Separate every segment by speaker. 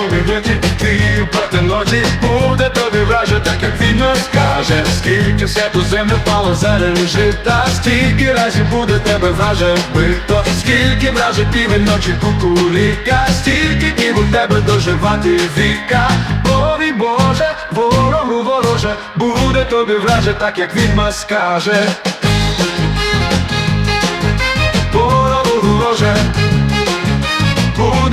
Speaker 1: вбиті, ти проти ночі буде тобі враже, так як він не скаже, скільки все ту землю впало заради жита, стільки разів буде тебе враже вбито, скільки враже півень ночі кукуріка, стільки днів у тебе доживати віка, Бові Боже, ворогу вороже, буде тобі враже, так як відьма скаже.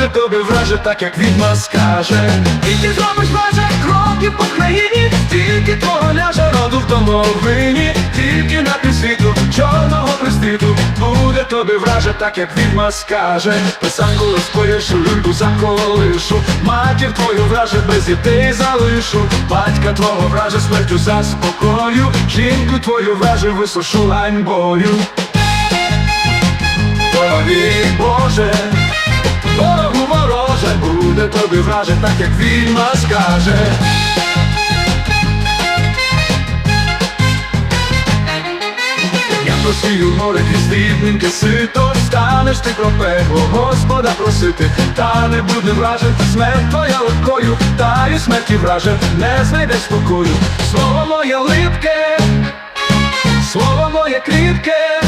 Speaker 1: Буде тобі враже, так як відьма скаже. І ти зробиш враже кроки по країні, тільки твого ляже роду в домовині, тільки на світу чорного приститу буде тобі враже, так як відьма скаже. Писанку розпоєшу, люльку заколишу, матір твою враже, без дітей залишу, батька твого враже, смертю заспокою, жінку твою враже, висушу ганьбою. Тобі, Боже, ворогу вороже, буде тобі враже, так як відьма скаже. Я просію море крізь сито, станеш ти про пекло, Господа просити, та не буде враже, смерть твоя легкою, та у смерті враже, не знайдеш спокою. Слово моє липке, слово моє кріпке.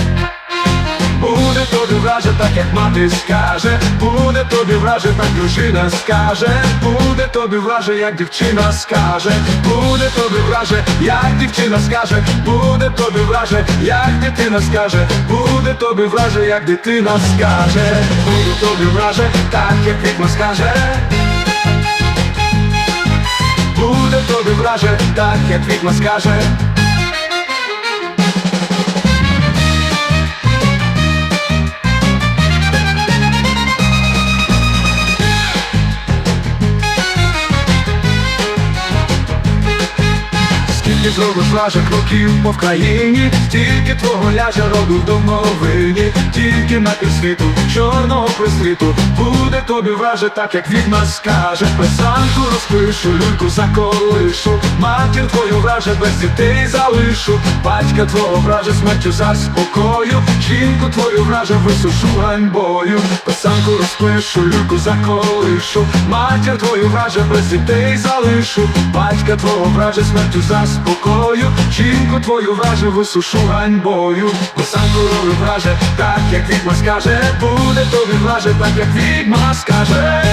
Speaker 1: Тобі враже, так як мати скаже, буде тобі враже, так дружина скаже, буде тобі враже, як дівчина скаже, буде тобі враже, як дівчина скаже, буде тобі враже, як дитина скаже, буде тобі враже, як дитина скаже, буде тобі враже, так як відьма скаже. Буде тобі враже, так як відьма скаже. Скільки зробиш вражих кроків по вкраїні, тільки твого ляжа роду в домовині, тільки на світу, чорного присвіту, буде тобі враже, так як відьма скаже, писанку розпишу, люльку заколишу, твою враже, без дітей залишу, батька твого враже, смертю заспокою, жінку твою враже, висушу ганьбою, писанку розпишу, люльку заколишу, матір твою враже, без дітей залишу, батька твого враже, смертю заспокою, жінку твою враже, висушу ганьбою, писанку враже, так як відьма скаже, буде тобі враже, так як відьма скаже.